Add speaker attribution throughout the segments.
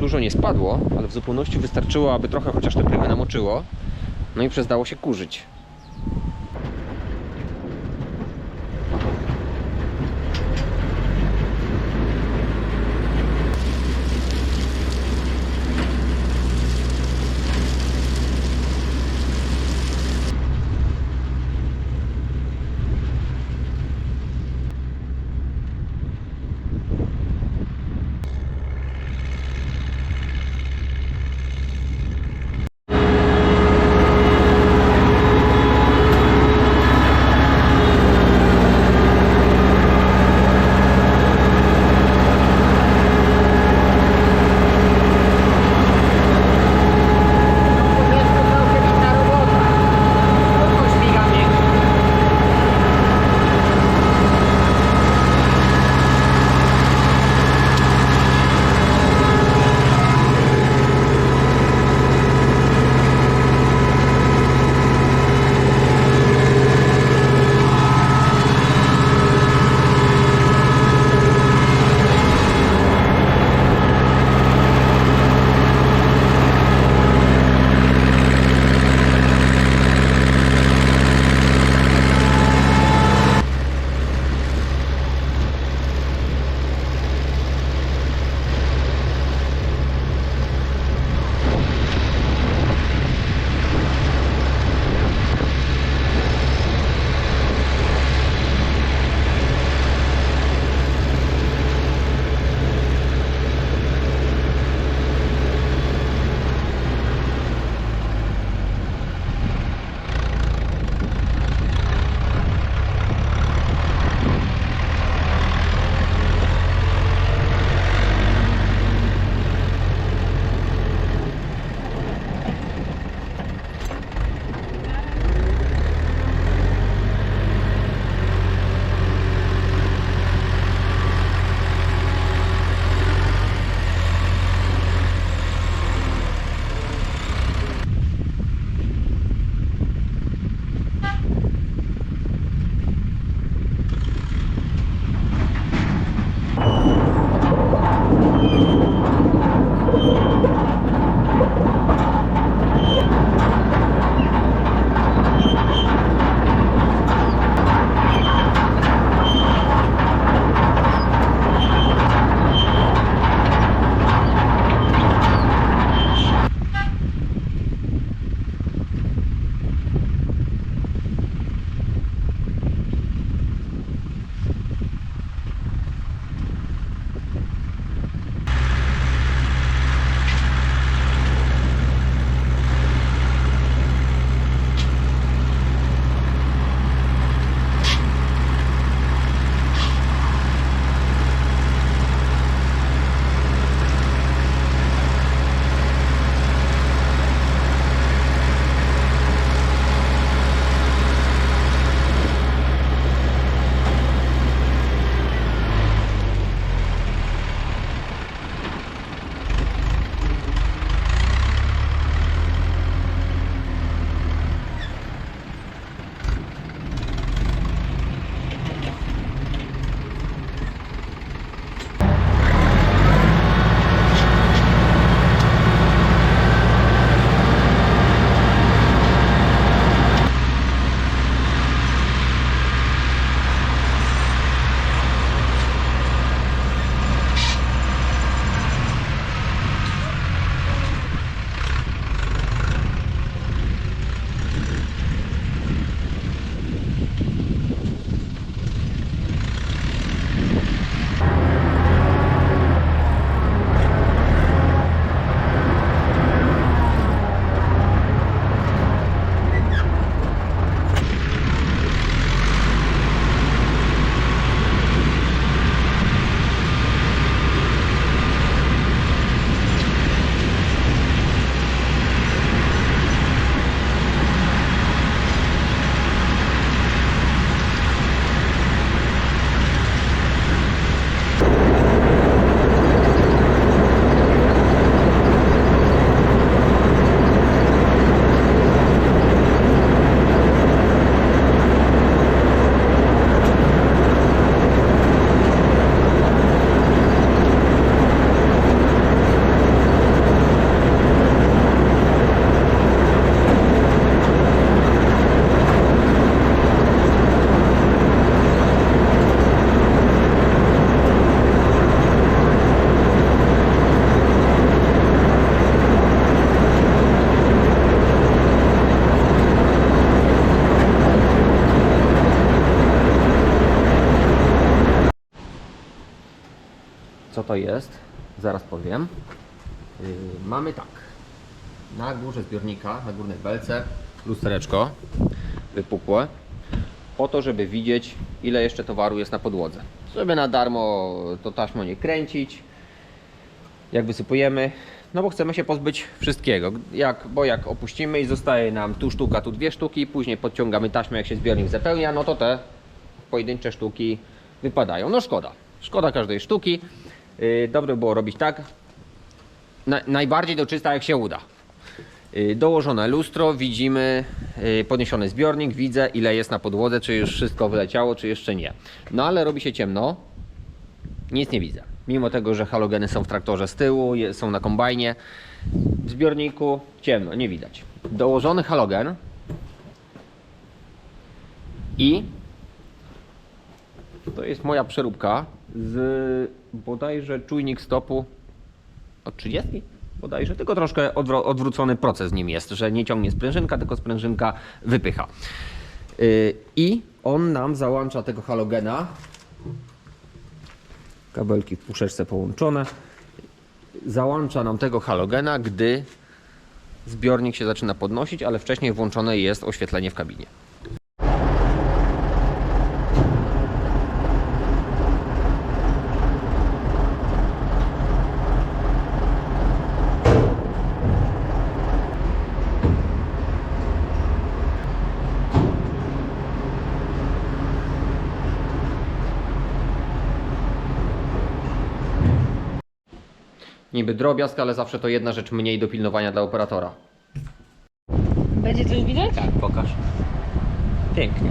Speaker 1: dużo nie spadło, ale w zupełności wystarczyło, aby trochę chociaż te prywy namoczyło. No i przestało się kurzyć. To jest, zaraz powiem. Yy, mamy tak. Na górze zbiornika, na górnej belce, lustereczko wypukłe. Po to, żeby widzieć, ile jeszcze towaru jest na podłodze. Żeby na darmo to taśmą nie kręcić. Jak wysypujemy, no bo chcemy się pozbyć wszystkiego. Jak, bo jak opuścimy i zostaje nam tu sztuka, tu dwie sztuki, później podciągamy taśmę, jak się zbiornik zapełnia, no to te pojedyncze sztuki wypadają. No szkoda. Szkoda każdej sztuki. Yy, Dobre było robić tak. Na, najbardziej do czysta jak się uda. Yy, Dołożone lustro, widzimy yy, podniesiony zbiornik, widzę ile jest na podłodze, czy już wszystko wyleciało, czy jeszcze nie. No ale robi się ciemno, nic nie widzę. Mimo tego, że halogeny są w traktorze z tyłu, są na kombajnie, w zbiorniku ciemno, nie widać. Dołożony halogen i to jest moja przeróbka z bodajże czujnik stopu od 30 bodajże, tylko troszkę odwrócony proces nim jest, że nie ciągnie sprężynka, tylko sprężynka wypycha. Yy, I on nam załącza tego halogena. Kabelki w puszeczce połączone. Załącza nam tego halogena, gdy zbiornik się zaczyna podnosić, ale wcześniej włączone jest oświetlenie w kabinie. Niby drobiazg, ale zawsze to jedna rzecz mniej do pilnowania dla operatora.
Speaker 2: Będzie coś widać?
Speaker 1: Tak, pokaż. Pięknie.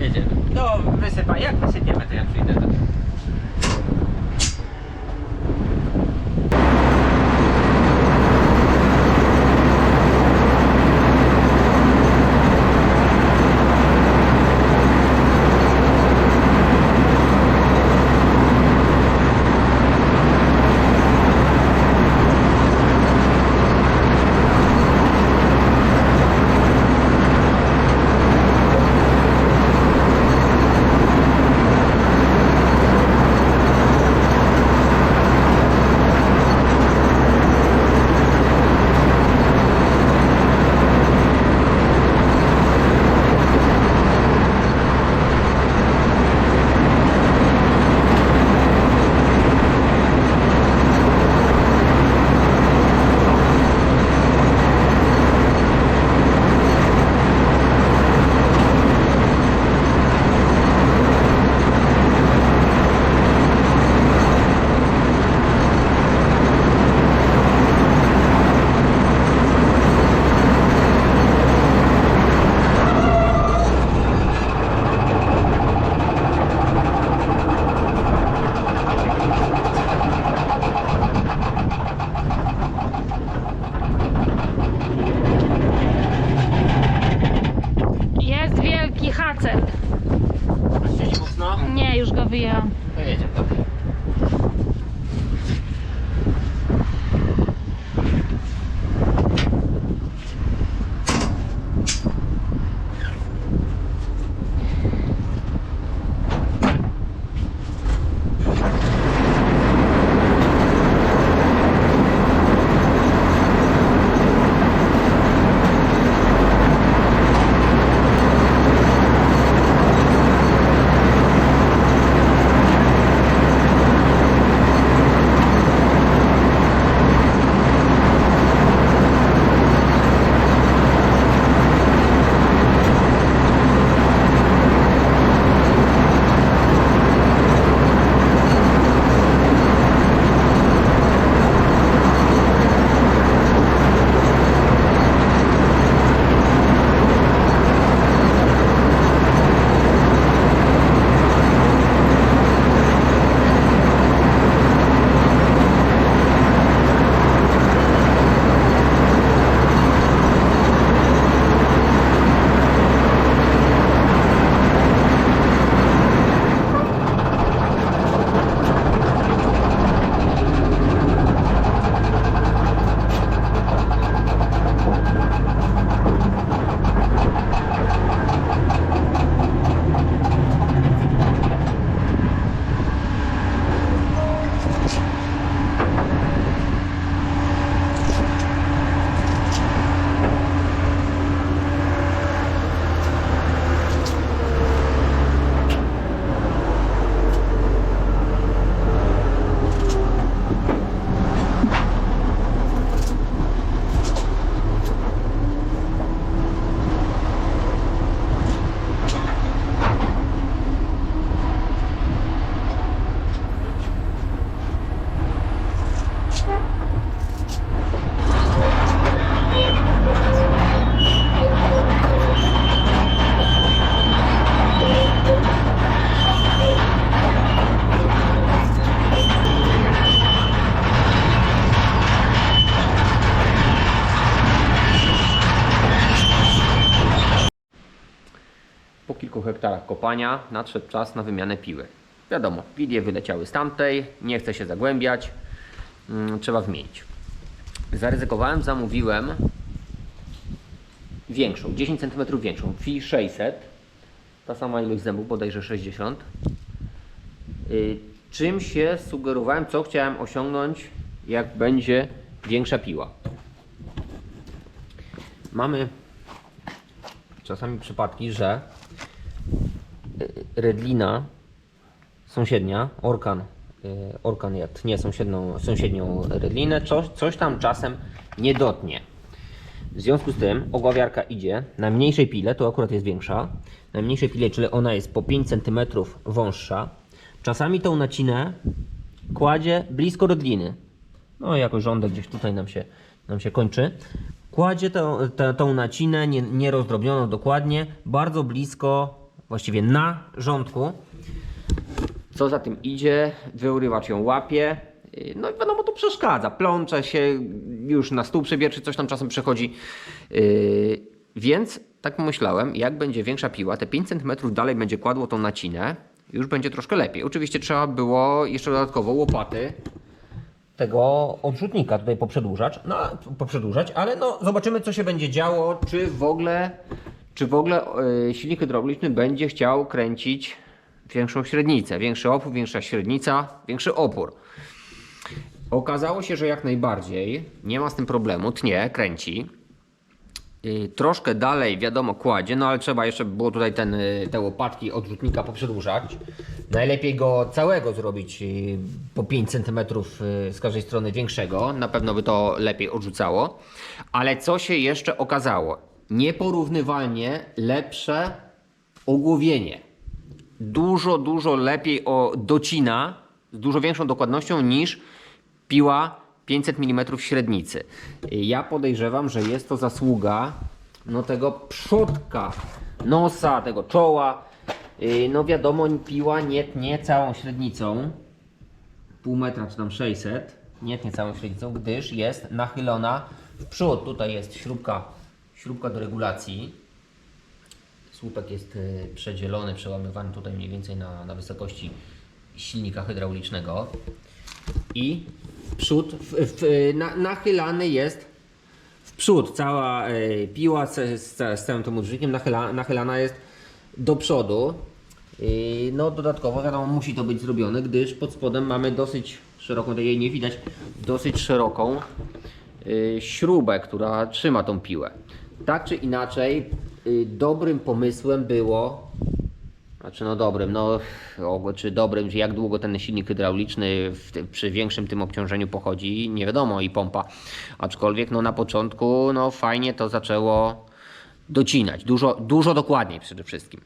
Speaker 1: Jedziemy. No, wysypa. Jak wysypiemy, to ja przyjdę. Hektarach kopania nadszedł czas na wymianę piły. Wiadomo, widie wyleciały z tamtej, nie chcę się zagłębiać, mm, trzeba wymienić. Zaryzykowałem, zamówiłem większą, 10 cm większą, FI 600, ta sama ilość zębów, bodajże 60. Y, Czym się sugerowałem, co chciałem osiągnąć, jak będzie większa piła. Mamy czasami przypadki, że redlina sąsiednia, orkan, y, orkan jad, nie sąsiednią, sąsiednią redlinę, coś, coś tam czasem nie dotnie. W związku z tym ogławiarka idzie na mniejszej pile, to akurat jest większa, na mniejszej pile, czyli ona jest po 5 cm wąższa. Czasami tą nacinę kładzie blisko redliny. No jakoś rządek gdzieś tutaj nam się, nam się kończy. Kładzie tą, tą nacinę nie, nie rozdrobnioną dokładnie, bardzo blisko, właściwie na rządku. Co za tym idzie, wyurywacz ją łapie. No i wiadomo, to przeszkadza. Plącze się, już na stół przebierczy, coś tam czasem przechodzi. Yy, więc tak pomyślałem, jak będzie większa piła, te 5 cm dalej będzie kładło tą nacinę, już będzie troszkę lepiej. Oczywiście trzeba było jeszcze dodatkowo łopaty tego odrzutnika tutaj poprzedłużać, no, poprzedłużać, ale no zobaczymy co się będzie działo, czy w ogóle, czy w ogóle yy, silnik hydrauliczny będzie chciał kręcić większą średnicę, większy opór, większa średnica, większy opór. Okazało się, że jak najbardziej nie ma z tym problemu, tnie, kręci. Yy, troszkę dalej, wiadomo, kładzie, no ale trzeba jeszcze było tutaj ten, yy, te łopatki odrzutnika poprzedłużać. Najlepiej go całego zrobić po 5 cm z każdej strony większego, na pewno by to lepiej odrzucało. Ale co się jeszcze okazało? Nieporównywalnie lepsze ogłowienie. Dużo, dużo lepiej o, docina z dużo większą dokładnością niż piła 500 mm średnicy. Ja podejrzewam, że jest to zasługa no, tego przodka, nosa, tego czoła. Yy, No wiadomo, piła nie tnie całą średnicą, pół metra czy tam 600, nie tnie całą średnicą, gdyż jest nachylona w przód. Tutaj jest śrubka, śrubka do regulacji. Słupek jest y, przedzielony, przełamywany tutaj mniej więcej na, na wysokości silnika hydraulicznego. I w przód, w, w, na, nachylany jest w przód. Cała y, piła z, z, z całym tym odrzutnikiem nachyla, nachylana jest do przodu. No dodatkowo wiadomo musi to być zrobione, gdyż pod spodem mamy dosyć szeroką, tutaj jej nie widać, dosyć szeroką śrubę, która trzyma tą piłę. Tak czy inaczej, y, dobrym pomysłem było, znaczy no dobrym, no czy dobrym, czy jak długo ten silnik hydrauliczny w, przy większym tym obciążeniu pochodzi, nie wiadomo i pompa. Aczkolwiek no na początku no fajnie to zaczęło docinać, dużo, dużo dokładniej przede wszystkim.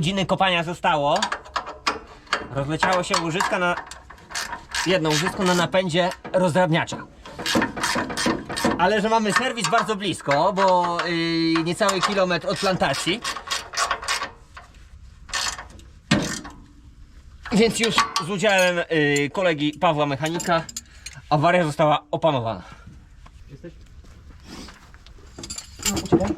Speaker 3: Godziny kopania zostało.
Speaker 1: rozleciało się łożyska na jedno łożysko na napędzie rozdrabniacza. Ale że mamy serwis bardzo blisko, bo yy, niecały kilometr od plantacji. Więc już z udziałem yy, kolegi Pawła Mechanika awaria została opanowana. Jesteś? No.